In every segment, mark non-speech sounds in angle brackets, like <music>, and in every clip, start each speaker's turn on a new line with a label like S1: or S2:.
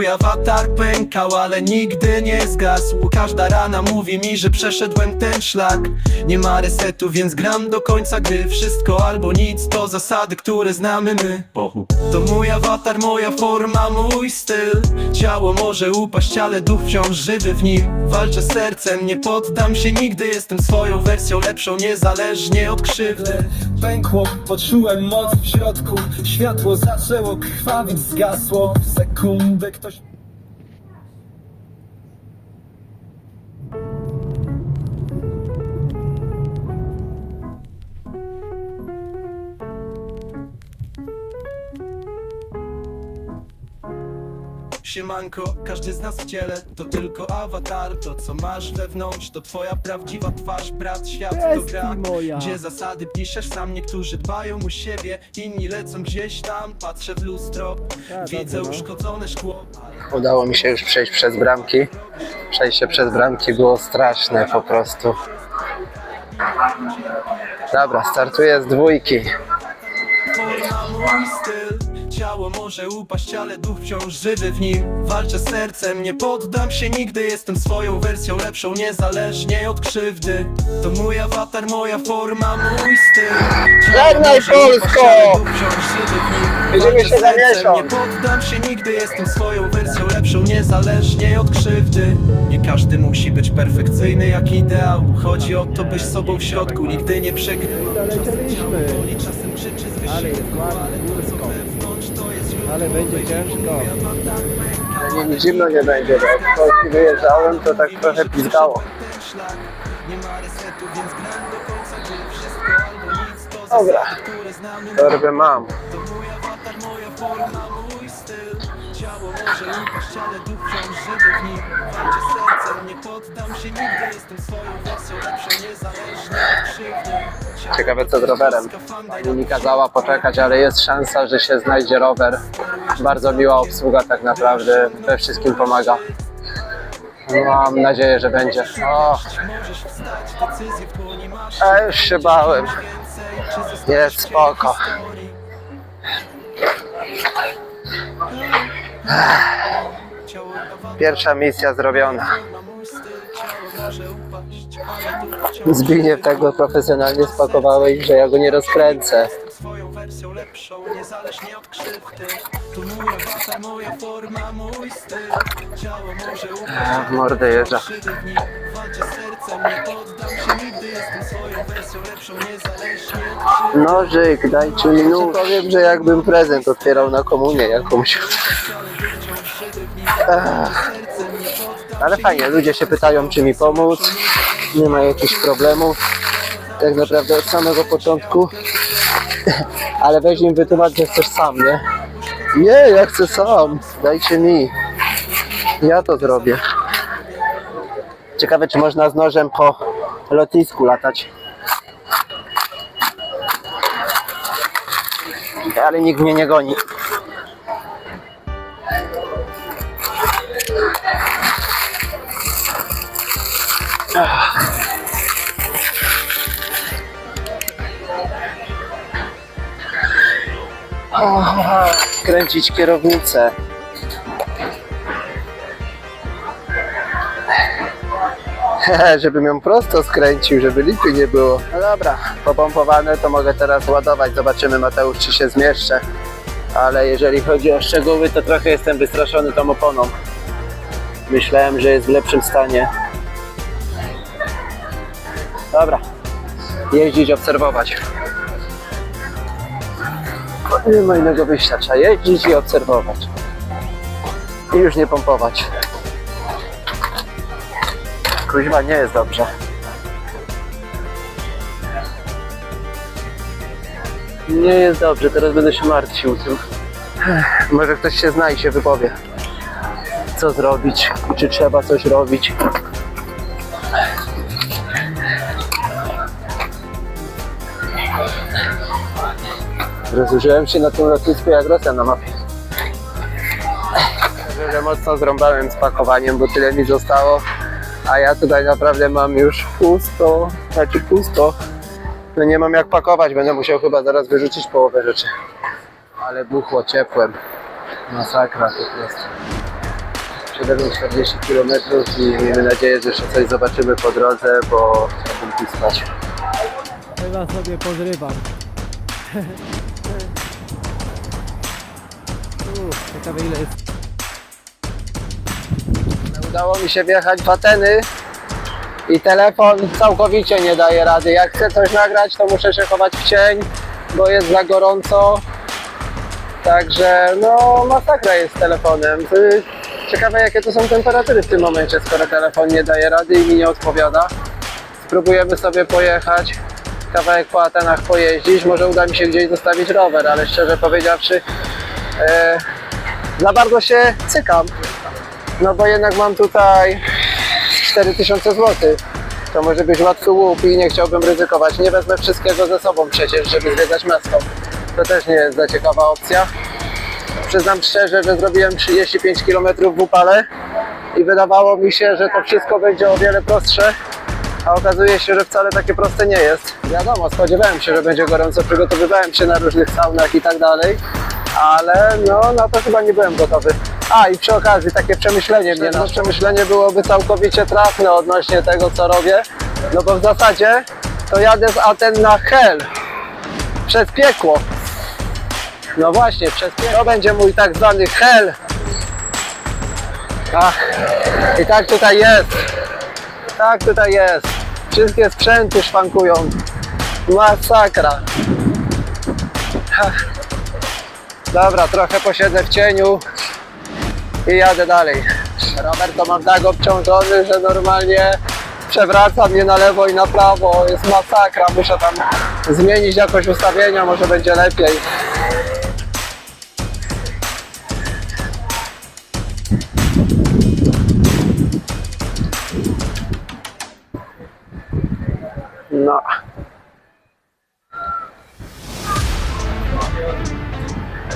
S1: mój awatar pękał, ale nigdy nie zgasł. Każda rana mówi mi, że przeszedłem ten szlak. Nie ma resetu, więc gram do końca gry. Wszystko albo nic, to zasady, które znamy my. To mój awatar, moja forma, mój styl. Ciało może upaść, ale duch wciąż żywy w nim. Walczę z sercem, nie poddam się nigdy. Jestem swoją wersją lepszą, niezależnie od krzywdy.
S2: Pękło, poczułem moc w środku. Światło zaczęło krwawić, zgasło. W sekundę ktoś
S1: Siemanko, każdy z nas w ciele to tylko awatar To co masz wewnątrz to twoja prawdziwa twarz Brat, świat to gra,
S3: moja.
S1: gdzie zasady piszesz sam Niektórzy dbają o siebie, inni lecą gdzieś tam Patrzę w lustro, widzę
S3: dobrze, no.
S1: uszkodzone szkło
S4: Udało mi się już przejść przez bramki. Przejście przez bramki było straszne po prostu. Dobra, startuję z dwójki.
S1: Forma, mój styl Ciało może upaść, ale duch wciąż żywy w nim. Walczę z sercem, nie poddam się nigdy Jestem swoją wersją lepszą, niezależnie od krzywdy. To mój awatar, moja forma, mój styl.
S4: Żegnaj, Polsko!
S1: Walczę
S4: się za miesiąc.
S1: Nie poddam się nigdy, jestem swoją wersją lepszą Niezależnie od krzywdy. Nie każdy musi być perfekcyjny jak ideał. Chodzi o to, byś sobą w środku nigdy nie przegrywał. Czasem ciało boli, czasem krzyczy z wysiłku Ale to co
S3: Ale będzie ciężko.
S4: Nie zimno nie będzie, bo jak Polski wyjeżdżałem, to tak trochę pizgało. Dobra. Torbę mam.
S1: Może upaść, ale duch wciąż żywy w nim Walczę sercem, nie poddam się nigdy Jestem swoją wersją lepszą, niezależnie od krzywdy
S4: Ciekawe co z rowerem. Pani mi kazała poczekać, ale jest szansa, że się znajdzie rower. Bardzo miła obsługa tak naprawdę, we wszystkim pomaga. Mam nadzieję, że będzie. O, a już się bałem. Jest spoko. Pierwsza misja zrobiona. Zbigniew tak go profesjonalnie spakowałeś, że ja go nie rozkręcę.
S1: Lepszą, niezależnie od krzywdy
S4: Nożyk, dajcie mi nóż. Powiem, że jakbym prezent otwierał na komunię jakąś. Ach, Ale fajnie, ludzie się pytają, czy mi pomóc. Nie ma jakichś problemów. Tak naprawdę od samego początku. <laughs> Ale weź im wytłumacz, że chcesz sam, nie? Nie, ja chcę sam. Dajcie mi. Ja to zrobię. Ciekawe, czy można z nożem po lotnisku latać. Ale nikt mnie nie goni. O, kręcić kierownicę. <laughs> Żebym ją prosto skręcił, żeby lipy nie było. No dobra, popompowane to mogę teraz ładować. Zobaczymy Mateusz, czy się zmieszczę. Ale jeżeli chodzi o szczegóły, to trochę jestem wystraszony tą oponą. Myślałem, że jest w lepszym stanie. Dobra, jeździć, obserwować. Nie ma innego wyjścia, trzeba jeździć i obserwować. I już nie pompować. Kuźma nie jest dobrze. Nie jest dobrze, teraz będę się martwił tym. Może ktoś się zna i się wypowie. Co zrobić czy trzeba coś robić. Rozłożyłem się na tym lotnisku jak Rosja na mapie. Także, że mocno zrąbałem z pakowaniem, bo tyle mi zostało. A ja tutaj naprawdę mam już pusto, znaczy pusto. No nie mam jak pakować, będę musiał chyba zaraz wyrzucić połowę rzeczy. Ale buchło ciepłem. Masakra po prostu. 740 km i miejmy nadzieję, że jeszcze coś zobaczymy po drodze, bo chciałbym tu spać.
S3: Chyba sobie podrywam. Ciekawe ile jest.
S4: Udało mi się wjechać w Ateny i telefon całkowicie nie daje rady. Jak chcę coś nagrać, to muszę się chować w cień, bo jest za gorąco. Także no masakra jest z telefonem. Y, Ciekawe jakie to są temperatury w tym momencie, skoro telefon nie daje rady i mi nie odpowiada. Spróbujemy sobie pojechać, kawałek po Atenach pojeździć. Może uda mi się gdzieś zostawić rower, ale szczerze powiedziawszy e, za bardzo się cykam. No bo jednak mam tutaj 4000 zł. To może być łatwy łup i nie chciałbym ryzykować. Nie wezmę wszystkiego ze sobą przecież, żeby zwiedzać miasto. To też nie jest za ciekawa opcja. Przyznam szczerze, że zrobiłem 35 km w upale i wydawało mi się, że to wszystko będzie o wiele prostsze, a okazuje się, że wcale takie proste nie jest. Wiadomo, spodziewałem się, że będzie gorąco, przygotowywałem się na różnych saunach i tak dalej, ale no na to chyba nie byłem gotowy. A i przy okazji takie przemyślenie mnie, no przemyślenie byłoby całkowicie trafne odnośnie tego co robię, no bo w zasadzie to jadę z Aten na Hel, przez piekło. No właśnie, przez piekło. To będzie mój tak zwany Hel. Ach, i tak tutaj jest. Tak tutaj jest. Wszystkie sprzęty szwankują. Masakra. Dobra, trochę posiedzę w cieniu i jadę dalej. Robert to mam tak obciążony, że normalnie przewraca mnie na lewo i na prawo. Jest masakra. Muszę tam zmienić jakoś ustawienia, może będzie lepiej.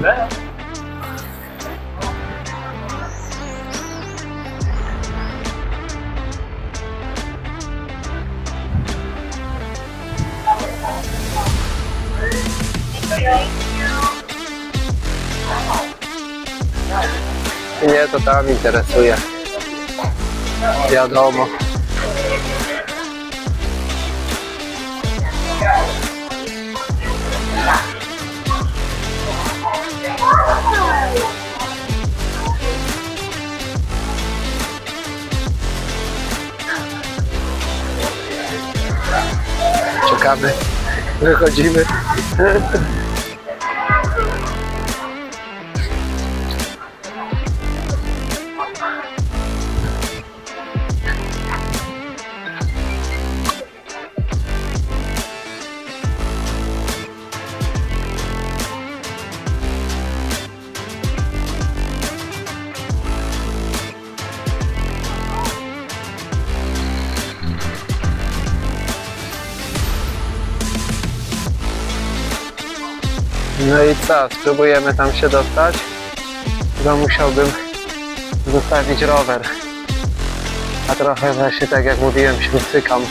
S4: Mnie to tam interesuje. Wiadomo. Czekamy. Wychodzimy. No i co, spróbujemy tam się dostać? Chyba musiałbym zostawić rower. A trochę właśnie tak jak mówiłem się cykam.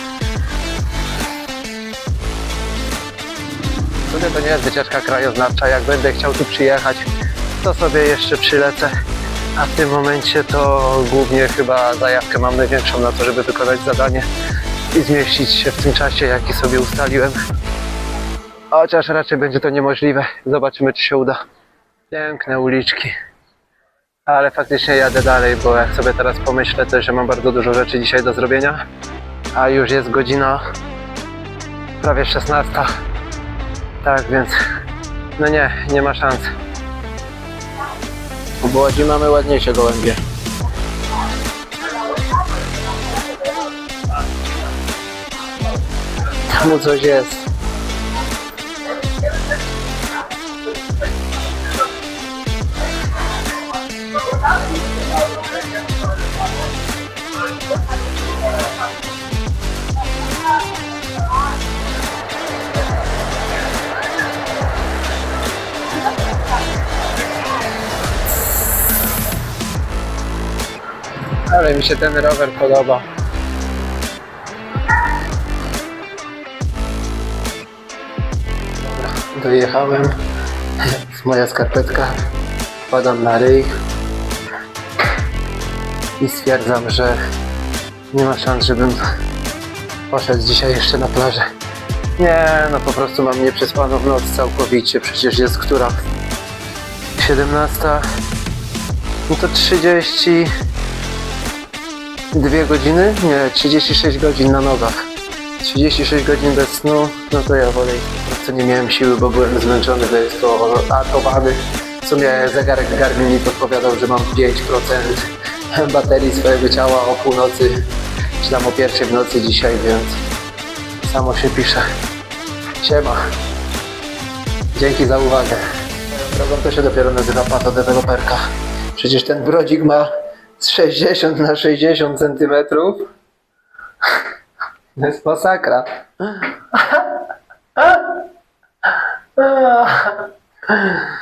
S4: W sumie to nie jest wycieczka krajoznawcza. Jak będę chciał tu przyjechać, to sobie jeszcze przylecę. A w tym momencie to głównie chyba zajawkę mam największą na to, żeby wykonać zadanie i zmieścić się w tym czasie, jaki sobie ustaliłem. Chociaż raczej będzie to niemożliwe. Zobaczymy, czy się uda. Piękne uliczki. Ale faktycznie jadę dalej, bo jak sobie teraz pomyślę też, że mam bardzo dużo rzeczy dzisiaj do zrobienia. A już jest godzina prawie 16. Tak więc, no nie, nie ma szans. W Łodzi mamy ładniejsze gołębie. Tam coś jest. Ale mi się ten rower podoba. Dobra, dojechałem. <laughs> Moja skarpetka. Wpadam na ryj. i stwierdzam, że nie ma szans, żebym poszedł dzisiaj jeszcze na plażę. Nie, no po prostu mam nieprzespaną noc całkowicie. Przecież jest która? 17. No to 32 godziny? Nie, 36 godzin na nogach. 36 godzin bez snu, no to ja wolę po prostu nie miałem siły, bo byłem zmęczony, wyeksploatowany. W sumie zegarek Garmin mi podpowiadał, że mam 5% baterii swojego ciała o północy, czy tam o pierwszej w nocy dzisiaj, więc samo się pisze. Siema. Dzięki za uwagę. Drogą to się dopiero nazywa patodeweloperka. Przecież ten brodzik ma z 60 na 60 centymetrów. To jest masakra. <laughs>